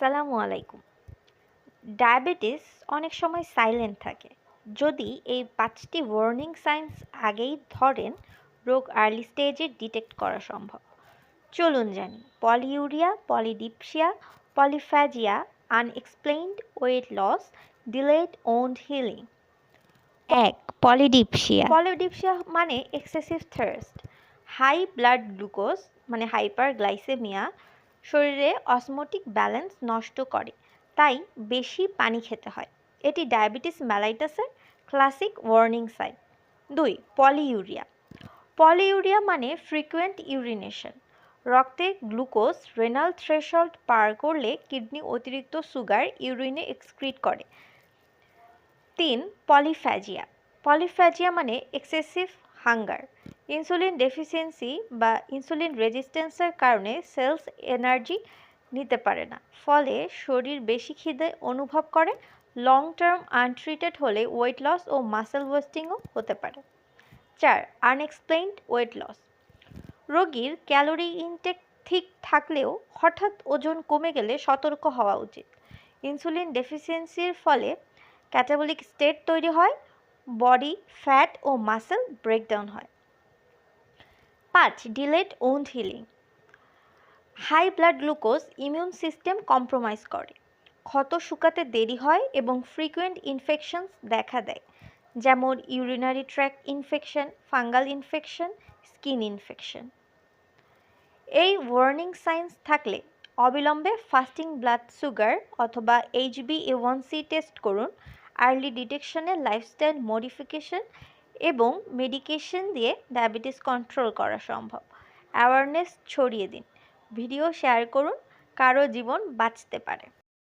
আসসালামু আলাইকুম। ডায়াবেটিস অনেক সময় সাইলেন্ট থাকে। যদি এই পাঁচটি ওয়ার্নিং সাইন্স আগেই ধরেন রোগ আর্লি স্টেজে ডিটেক্ট করা সম্ভব। চলুন জানি polyuria polydipsia polyphagia unexplained weight loss delayed wound healing এক পলিডিপসিয়া পলিডিপসিয়া মানে excessive thirst high blood glucose মানে হাইপার গ্লাইসেমিয়া শরীরে অসমোটিক ব্যালেন্স নষ্ট করে, তাই বেশি পানি খেতে হয়। এটি ডায়াবেটিস ম্যালাইটাসের ক্লাসিক ওয়ার্নিং সাইন। দুই পলিইউরিয়া পলিইউরিয়া মানে ফ্রিকুয়েন্ট ইউরিনেশন। রক্তে গ্লুকোজ রেনাল থ্রেশল্ড পার করলে কিডনি অতিরিক্ত সুগার ইউরিনে এক্সক্রিট করে। তিন, পলিফ্যাজিয়া। পলিফ্যাজিয়া মানে এক্সেসিভ হাঙ্গার। ইনসুলিন ডেফিসিয়েন্সি বা ইনসুলিন রেজিস্ট্যান্সের কারণে সেলস এনার্জি নিতে পারে না। ফলে শরীর বেশি খিদে অনুভব করে, লং টার্ম আনট্রিটেড হলে ওয়েট লস ও মাসেল ওয়েস্টিংও হতে পারে। চার, আনএক্সপ্লেইনড ওয়েট লস। রোগীর ক্যালোরি ইনটেক ঠিক থাকলেও হঠাৎ ওজন কমে গেলে সতর্ক হওয়া উচিত। ইনসুলিন ডেফিসিয়েন্সির ফলে ক্যাটাবলিক স্টেট তৈরি হয় বডি ফ্যাট ও মাসেল ব্রেকডাউন হয়। পাঁচ delayed wound healing high blood glucose immune system compromise করে। ক্ষত শুকাতে দেরি হয় এবং ফ্রিকুয়েন্ট ইনফেকশনস দেখা দেয়, যেমন urinary tract infection fungal infection skin infection এই ওয়ার্নিং সাইন্স থাকলে অবিলম্বে ফাস্টিং ব্লাড সুগার অথবা HB A one C test করুন আর্লি ডিটেকশনে লাইফস্টাইল মডিফিকেশন এবং মেডিকেশন দিয়ে ডায়াবেটিস কন্ট্রোল করা সম্ভব। অ্যাওয়ারনেস ছড়িয়ে দিন। ভিডিও শেয়ার করুন। কারও জীবন বাঁচতে পারে।